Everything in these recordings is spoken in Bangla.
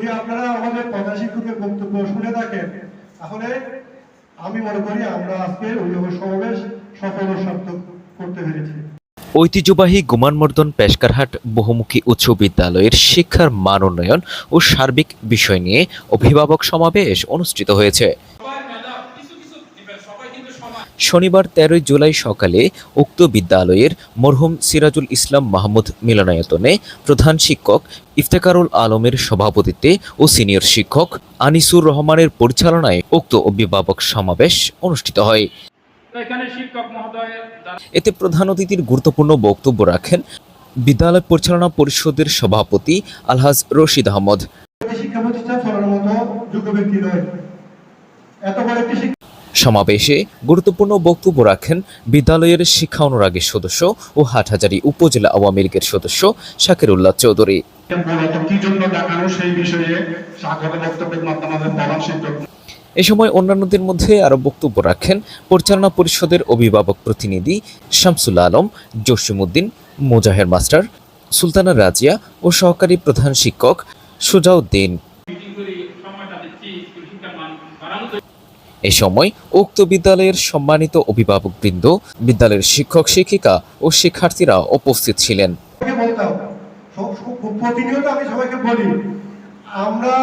যদি আপনারা আমাদের প্রধান শিক্ষকের বক্তব্য শুনে থাকেন, তাহলে আমি মনে করি আমরা আজকে অভিভাবক সমাবেশ সফল সার্থক করতে পেরেছি। ঐতিহ্যবাহী গুমানমর্দন পেশকারহাট বহুমুখী উচ্চ বিদ্যালয়ের শিক্ষার মান উন্নয়ন ও সার্বিক বিষয় নিয়ে অভিভাবক সমাবেশ অনুষ্ঠিত হয়েছে। শনিবার তেরোই জুলাই সকালে উক্ত বিদ্যালয়ের মরহুম সিরাজুল ইসলাম মাহমুদ মিলনায়তনে প্রধান শিক্ষক ইফতেকারুল আলমের সভাপতিত্বে ও সিনিয়র শিক্ষক আনিসুর রহমানের পরিচালনায় উক্ত অভিভাবক সমাবেশ অনুষ্ঠিত হয়। এতে প্রধান অতিথির গুরুত্বপূর্ণ বক্তব্য রাখেন বিদ্যালয় পরিচালনা পরিষদের সভাপতি আলহাজ রশিদ আহমদ। শিক্ষা প্রতিষ্ঠান চালানোর মতো যোগ্য ব্যক্তি নয় এত বড় একটি শিক্ষা সমাবেশে গুরুত্বপূর্ণ বক্তব্য রাখেন বিদ্যালয়ের শিক্ষা অনুরাগের সদস্য ও হাটহাজারী উপজেলা আওয়ামী লীগের সদস্য শাকির উল্লাহ চৌধুরী। এ সময় অন্যান্যদের মধ্যে আরও বক্তব্য রাখেন পরিচালনা পরিষদের অভিভাবক প্রতিনিধি শামসুল আলম, জসিমউদ্দিন, মোজাহের মাস্টার সুলতানা রাজিয়া ও সহকারী প্রধান শিক্ষক সুজাউদ্দিন মিটিং করে সময়টা দিচ্ছি স্কুল শিক্ষার মান বাড়ানো এ সময় উক্ত বিদ্যালয়ের সম্মানিত অভিভাবকবৃন্দ বিদ্যালয়ের শিক্ষক শিক্ষিকা ও শিক্ষার্থীরা উপস্থিত ছিলেন। আমরা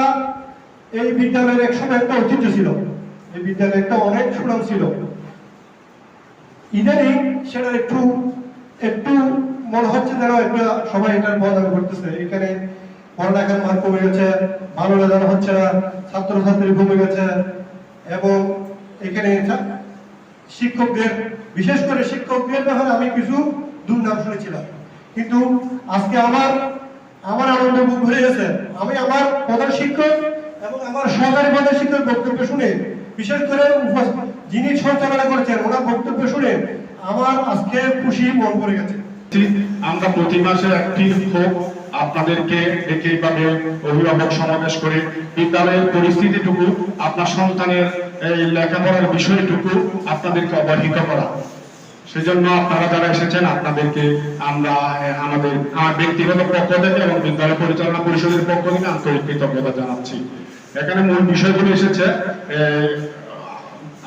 এই বিদ্যালয়ের একটা ঐতিহ্য ছিল। এই বিদ্যালয়ে একটা অনেক সুনাম ছিল। সেটা একটু একটু মনে হচ্ছে যেন একটা সবাই এটার বদল করতেছে। এখানে পড়ালেখার মান কমে গেছে, ভালো হচ্ছে না, ছাত্রছাত্রী কমে গেছে এবং এখানে শিক্ষকদের, বিশেষ করে শিক্ষকদের ব্যাপারে আমি কিছু দুর্নাম শুনেছিলাম। কিন্তু আজকে আমার আমার আনন্দ বুক ভরে গেছে। আমি আমার প্রধান শিক্ষক এবং আমার সহকারী প্রধান শিক্ষক বক্তব্য শুনে, বিশেষ করে যিনি সঞ্চালনা করেছেন, ওনার বক্তব্য শুনে আমার আজকে খুশি মন করে গেছে। আমরা প্রতি মাসে একটি হোক আপনাদেরকে ডেকে এইভাবে অভিভাবক সমাবেশ করে বিদ্যালয়ের পরিস্থিতিটুকু, আপনার সন্তানের এই লেখাপড়ার বিষয়টুকু আপনাদেরকে অবহিত করা। সেজন্য আপনারা যারা এসেছেন, আপনাদেরকে আমরা আমাদের, আমার ব্যক্তিগত পক্ষ থেকে এবং বিদ্যালয় পরিচালনা পরিষদের পক্ষ থেকে আন্তরিক কৃতজ্ঞতা জানাচ্ছি। এখানে মূল বিষয়গুলো এসেছে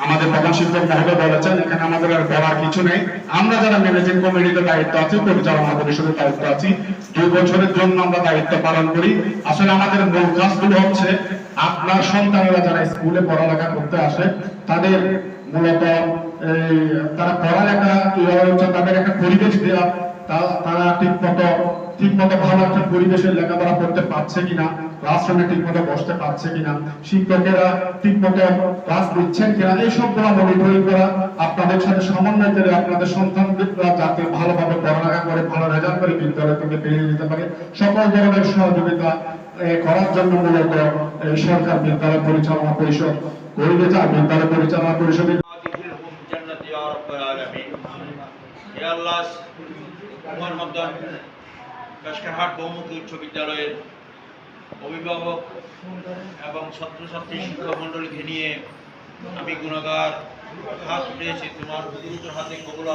আমাদের প্রধান শিক্ষক মহোদয় বলেছেন, এখানে আমাদের আর বলার কিছু নেই। আমরা যারা ম্যানেজিং কমিটিতে দায়িত্ব আছি, পরিচালনা পরিষদের দায়িত্ব আছি, দুই বছরের জন্য আমরা দায়িত্ব পালন করি। আসলে আমাদের মূল কাজগুলো হচ্ছে, আপনার সন্তানেরা যারা স্কুলে পড়ালেখা করতে আসে, তাদের মূলত তারা পড়ালেখা কীভাবে হচ্ছে, তাদের একটা পরিবেশ দেওয়া তারা ঠিক মতো ঠিক মতো ভালো একটা পরিবেশে লেখাপড়া করতে পারছে কিনা ক্লাসরুমে ঠিক মতো বসতে পারছে কিনা, শিক্ষকেরা ঠিক মতো ক্লাস দিচ্ছেন কিনা, এই সবগুলো মনিটরিং করা আপনাদের সাথে সমন্বয় করে আপনাদের সন্তানরা যাতে ভালোভাবে পড়ালেখা করে, ভালো রেজাল্ট করে বিদ্যালয় থেকে বেরিয়ে যেতে পারে। সকল ধরনের সহযোগিতা করার জন্য মূলত সরকার বিদ্যালয় পরিচালনা পরিষদ দিয়েছে আর বিদ্যালয় পরিচালনা পরিষদের কাশকারহাট বহুমুখী উচ্চ বিদ্যালয়ের অভিভাবক এবং ছাত্রছাত্রী শিক্ষক মণ্ডলীকে নিয়ে আমি গুণাগার হাত পেয়েছি। তোমার হাতে কবুল